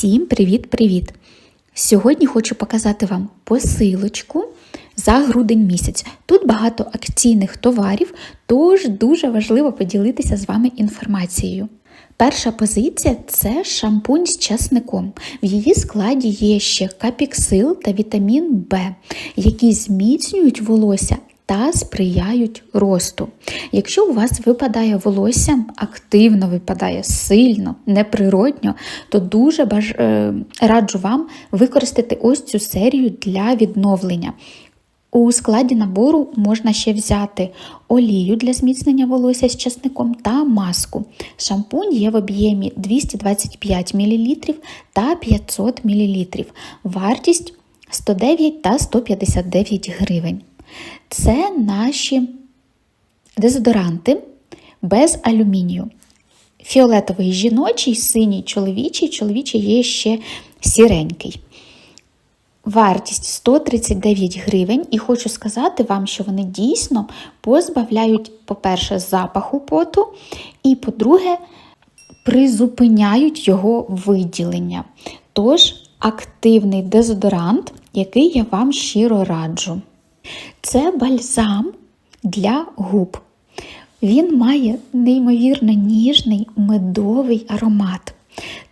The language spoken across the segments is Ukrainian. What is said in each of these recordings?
Всім привіт-привіт! Сьогодні хочу показати вам посилочку за грудень місяць. Тут багато акційних товарів, тож дуже важливо поділитися з вами інформацією. Перша позиція це шампунь з часником. В її складі є ще капіксил та вітамін В, які зміцнюють волосся та сприяють росту. Якщо у вас випадає волосся, активно випадає сильно, неприродньо, то дуже баж... е, раджу вам використати ось цю серію для відновлення. У складі набору можна ще взяти олію для зміцнення волосся з часником та маску. Шампунь є в об'ємі 225 мл та 500 мл. Вартість 109 та 159 гривень. Це наші дезодоранти без алюмінію. Фіолетовий жіночий, синій чоловічий, чоловічий є ще сіренький. Вартість 139 гривень, і хочу сказати вам, що вони дійсно позбавляють, по-перше, запаху поту, і, по-друге, призупиняють його виділення. Тож, активний дезодорант, який я вам щиро раджу. Це бальзам для губ. Він має неймовірно ніжний медовий аромат.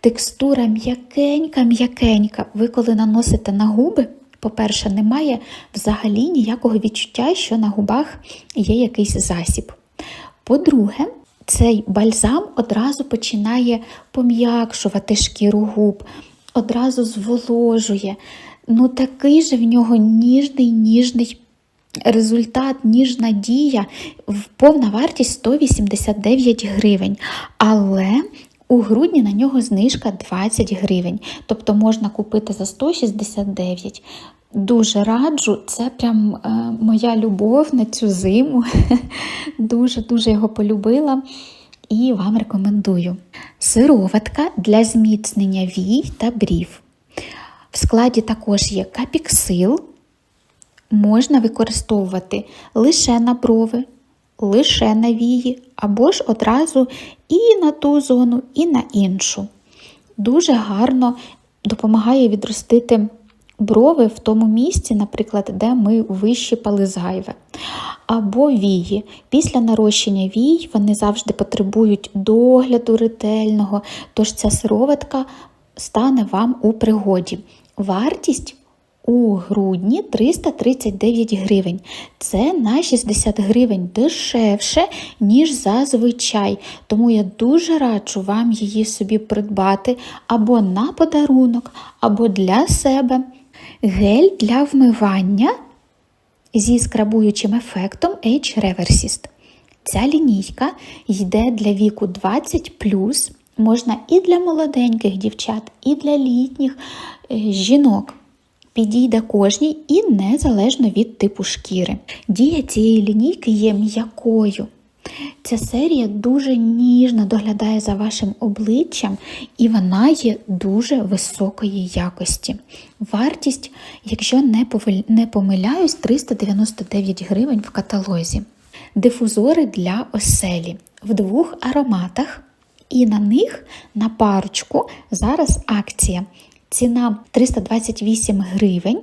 Текстура м'якенька-м'якенька. Ви коли наносите на губи, по-перше, немає взагалі ніякого відчуття, що на губах є якийсь засіб. По-друге, цей бальзам одразу починає пом'якшувати шкіру губ, одразу зволожує. Ну, такий же в нього ніжний, ніжний результат, ніжна дія, повна вартість 189 гривень. Але у грудні на нього знижка 20 гривень, тобто можна купити за 169. Дуже раджу, це прям е, моя любов на цю зиму. Дуже-дуже його полюбила і вам рекомендую. Сироватка для зміцнення вій та брів. В складі також є капіксил, можна використовувати лише на брови, лише на вії, або ж одразу і на ту зону, і на іншу. Дуже гарно допомагає відростити брови в тому місці, наприклад, де ми вищипали зайве. Або вії. Після нарощення вій вони завжди потребують догляду ретельного, тож ця сироватка стане вам у пригоді. Вартість у грудні 339 гривень. Це на 60 гривень дешевше, ніж зазвичай. Тому я дуже раджу вам її собі придбати або на подарунок, або для себе. Гель для вмивання зі скрабуючим ефектом H Reversist. Ця лінійка йде для віку 20 можна і для молоденьких дівчат, і для літніх е, жінок. Підійде кожній і незалежно від типу шкіри. Дія цієї лінійки є м'якою. Ця серія дуже ніжно доглядає за вашим обличчям, і вона є дуже високої якості. Вартість, якщо не помиляюсь, 399 гривень в каталозі. Дифузори для оселі в двох ароматах, і на них на парочку зараз акція. Ціна 328 гривень.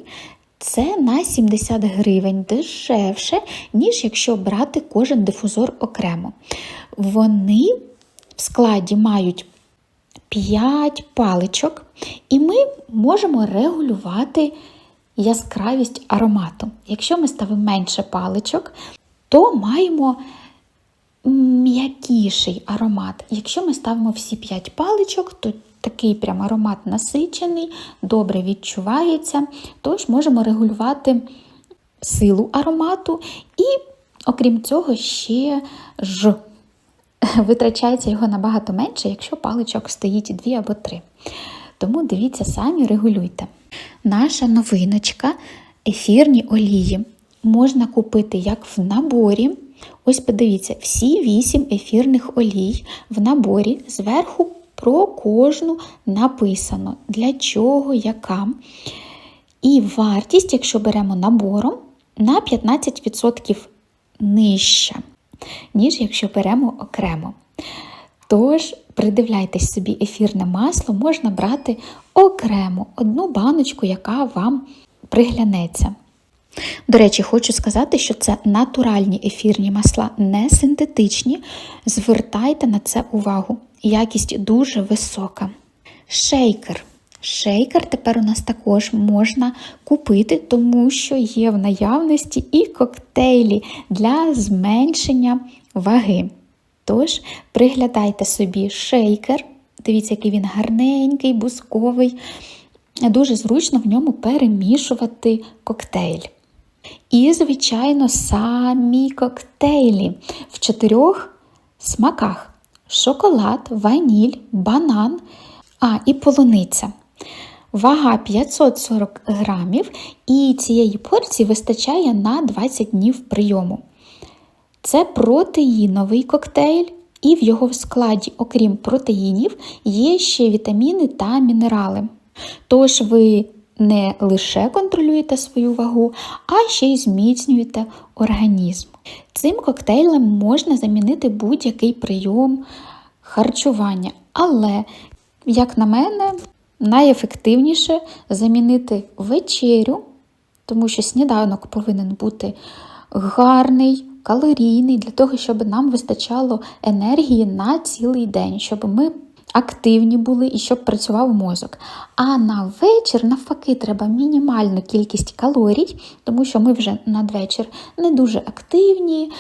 Це на 70 гривень дешевше, ніж якщо брати кожен дифузор окремо. Вони в складі мають 5 паличок, і ми можемо регулювати яскравість аромату. Якщо ми ставимо менше паличок, то маємо м'якіший аромат. Якщо ми ставимо всі 5 паличок, то такий прям аромат насичений, добре відчувається, тож можемо регулювати силу аромату, і, окрім цього, ще ж витрачається його набагато менше, якщо паличок стоїть дві або три. Тому дивіться самі, регулюйте. Наша новиночка ефірні олії. Можна купити як в наборі. Ось подивіться, всі вісім ефірних олій в наборі зверху про кожну написано, для чого, яка. І вартість, якщо беремо набором, на 15% нижча, ніж якщо беремо окремо. Тож, придивляйтесь собі ефірне масло, можна брати окремо одну баночку, яка вам приглянеться. До речі, хочу сказати, що це натуральні ефірні масла, не синтетичні. Звертайте на це увагу. Якість дуже висока. Шейкер. Шейкер тепер у нас також можна купити, тому що є в наявності і коктейлі для зменшення ваги. Тож, приглядайте собі шейкер. Дивіться, який він гарненький, бусковий. Дуже зручно в ньому перемішувати коктейль. І, звичайно, самі коктейлі в чотирьох смаках: шоколад, ваніль, банан, а і полуниця. Вага 540 грамів, і цієї порції вистачає на 20 днів прийому. Це протеїновий коктейль, і в його складі, окрім протеїнів, є ще вітаміни та мінерали. Тож ви не лише контролюєте свою вагу, а ще й зміцнюєте організм. Цим коктейлем можна замінити будь-який прийом харчування, але, як на мене, найефективніше замінити вечерю, тому що сніданок повинен бути гарний, калорійний, для того, щоб нам вистачало енергії на цілий день, щоб ми активні були і щоб працював мозок. А на вечір, навпаки, треба мінімальну кількість калорій, тому що ми вже надвечір не дуже активні,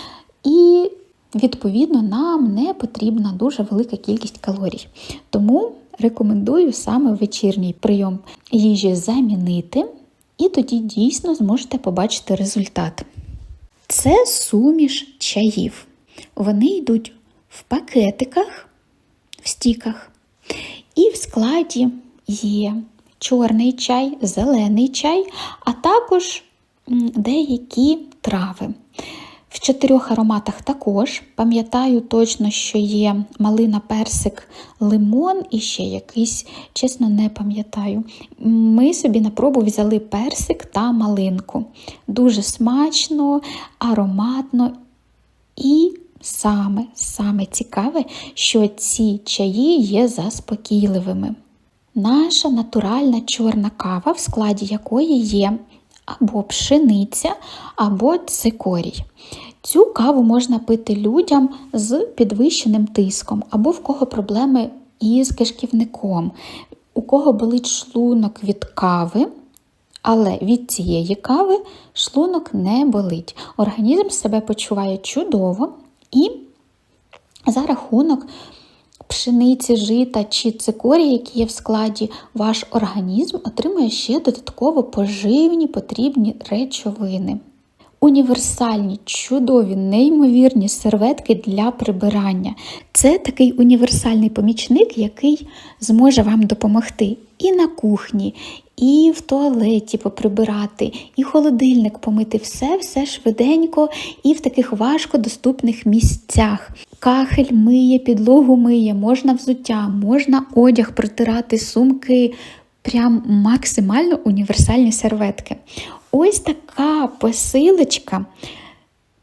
і, відповідно, нам не потрібна дуже велика кількість калорій. Тому рекомендую саме вечірній прийом їжі замінити, і тоді дійсно зможете побачити результат. Це суміш чаїв. Вони йдуть в пакетиках, стіках. І в складі є чорний чай, зелений чай, а також деякі трави. В чотирьох ароматах також пам'ятаю точно, що є малина, персик, лимон і ще якийсь, чесно, не пам'ятаю. Ми собі на пробу взяли персик та малинку. Дуже смачно, ароматно і саме саме цікаве, що ці чаї є заспокійливими. Наша натуральна чорна кава, в складі якої є або пшениця, або цикорій. Цю каву можна пити людям з підвищеним тиском, або в кого проблеми із кишківником, у кого болить шлунок від кави. Але від цієї кави шлунок не болить. Організм себе почуває чудово і за рахунок пшениці, жита чи цикорії, які є в складі, ваш організм отримує ще додатково поживні потрібні речовини. Універсальні, чудові, неймовірні серветки для прибирання. Це такий універсальний помічник, який зможе вам допомогти і на кухні, і в туалеті поприбирати, і холодильник помити все-все швиденько і в таких важкодоступних місцях. Кахель миє, підлогу миє, можна взуття, можна одяг протирати, сумки. Прям максимально універсальні серветки. Ось така посилочка.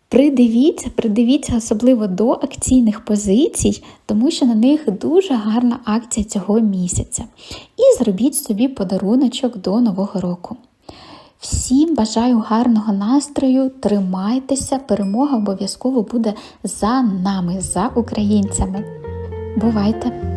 Придивіться, придивіться особливо до акційних позицій, тому що на них дуже гарна акція цього місяця. І зробіть собі подаруночок до Нового року. Всім бажаю гарного настрою, тримайтеся, перемога обов'язково буде за нами, за українцями. Бувайте!